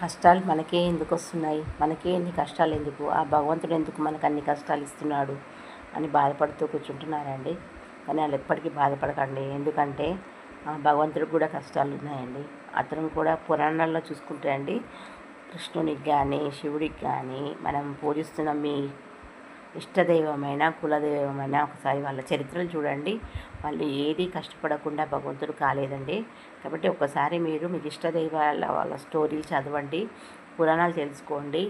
కష్టాలు మనకే ఎందుకు వస్తున్నాయి మనకే ఎన్ని కష్టాలు ఎందుకు? ఆ భగవంతుడు ఎందుకు మనకు అన్ని కష్టాలు ఇస్తున్నాడు అని బాధపడుతూ కూర్చుంటున్నారండి కానీ వాళ్ళు ఎప్పటికీ బాధపడకండి. ఎందుకంటే ఆ భగవంతుడికి కూడా కష్టాలు ఉన్నాయండి. అతను కూడా పురాణాల్లో చూసుకుంటే అండి కృష్ణునికి కానీ శివుడికి కానీ మనం పూజిస్తున్న మీ ఇష్టదైవమైన కులదైవమైన ఒకసారి వాళ్ళ చరిత్రలు చూడండి. వాళ్ళు ఏది కష్టపడకుండా భగవంతుడు కాలేదండి. కాబట్టి ఒకసారి మీరు మీకు ఇష్టదైవాల వాళ్ళ స్టోరీలు చదవండి పురాణాలు తెలుసుకోండి.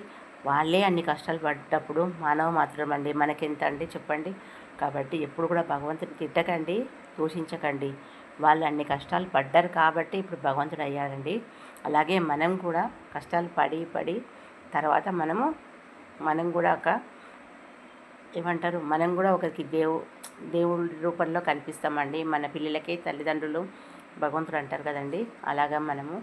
వాళ్ళే అన్ని కష్టాలు పడ్డప్పుడు మానవ మాత్రం అండి మనకెంత అండి చెప్పండి. కాబట్టి ఎప్పుడు కూడా భగవంతుని తిట్టకండి దూషించకండి. వాళ్ళు అన్ని కష్టాలు పడ్డారు కాబట్టి ఇప్పుడు భగవంతుడు అయ్యారండి అలాగే మనం కూడా కష్టాలు పడి పడి తర్వాత మనము మనం కూడా ఒక ఏమంటారు? మనం కూడా ఒకరికి దేవు దేవుడి రూపంలో కనిపిస్తామండి. మన పిల్లలకి తల్లిదండ్రులు భగవంతుడు అంటారు కదండి. అలాగా మనము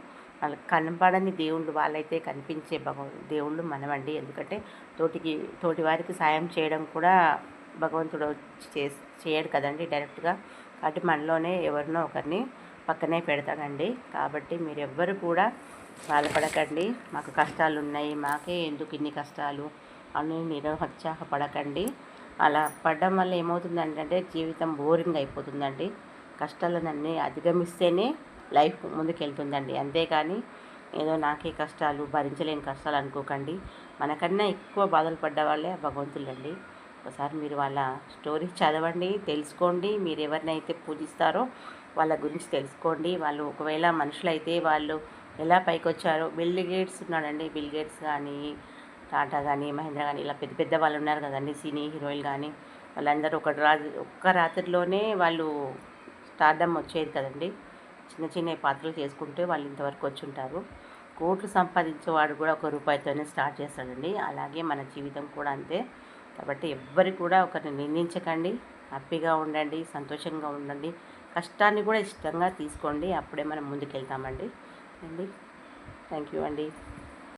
వాళ్ళకి కనపడని దేవుళ్ళు వాళ్ళైతే కనిపించే భగవ దేవుళ్ళు మనమండి. ఎందుకంటే తోటికి తోటి వారికి సాయం చేయడం కూడా భగవంతుడు చే చేయడు కదండి డైరెక్ట్గా. కాబట్టి మనలోనే ఎవరినో ఒకరిని పక్కనే పెడతాడండి. కాబట్టి మీరు ఎవ్వరు కూడా బాధపడకండి. మాకు కష్టాలు ఉన్నాయి మాకే ఎందుకు ఇన్ని కష్టాలు? అని నిరుత్సాహపడకండి అలా పడడం వల్ల ఏమవుతుందంటే జీవితం బోరింగ్ అయిపోతుందండి. కష్టాలన్నీ అధిగమిస్తేనే లైఫ్ ముందుకెళ్తుందండి. అంతేకాని ఏదో నాకే కష్టాలు భరించలేని కష్టాలు అనుకోకండి. మనకన్నా ఎక్కువ బాధలు పడ్డ వాళ్ళే భగవంతులండి. ఒకసారి మీరు వాళ్ళ స్టోరీస్ చదవండి తెలుసుకోండి. మీరు ఎవరినైతే పూజిస్తారో వాళ్ళ గురించి తెలుసుకోండి. వాళ్ళు ఒకవేళ మనుషులైతే వాళ్ళు ఎలా పైకి వచ్చారో బిల్ గేట్స్ ఉన్నాడండి. బిల్ గేట్స్ కానీ టాటా కానీ మహేంద్ర కానీ ఇలా పెద్ద పెద్ద వాళ్ళు ఉన్నారు కదండి సినీ హీరోయిల్ కానీ వాళ్ళందరూ ఒక రాత్రి ఒక్క రాత్రిలోనే వాళ్ళు స్టార్డమ్ వచ్చేది కదండి. చిన్న చిన్న పాత్రలు చేసుకుంటే వాళ్ళు ఇంతవరకు వచ్చి ఉంటారు. కోట్లు సంపాదించేవాడు కూడా ఒక రూపాయితోనే స్టార్ట్ చేస్తాడండి. అలాగే మన జీవితం కూడా అంతే. కాబట్టి ఎవ్వరు కూడా ఒకరిని నిందించకండి. హ్యాపీగా ఉండండి సంతోషంగా ఉండండి. కష్టాన్ని కూడా ఇష్టంగా తీసుకోండి. అప్పుడే మనం ముందుకెళ్తామండి. అండి. థ్యాంక్ యూ అండి.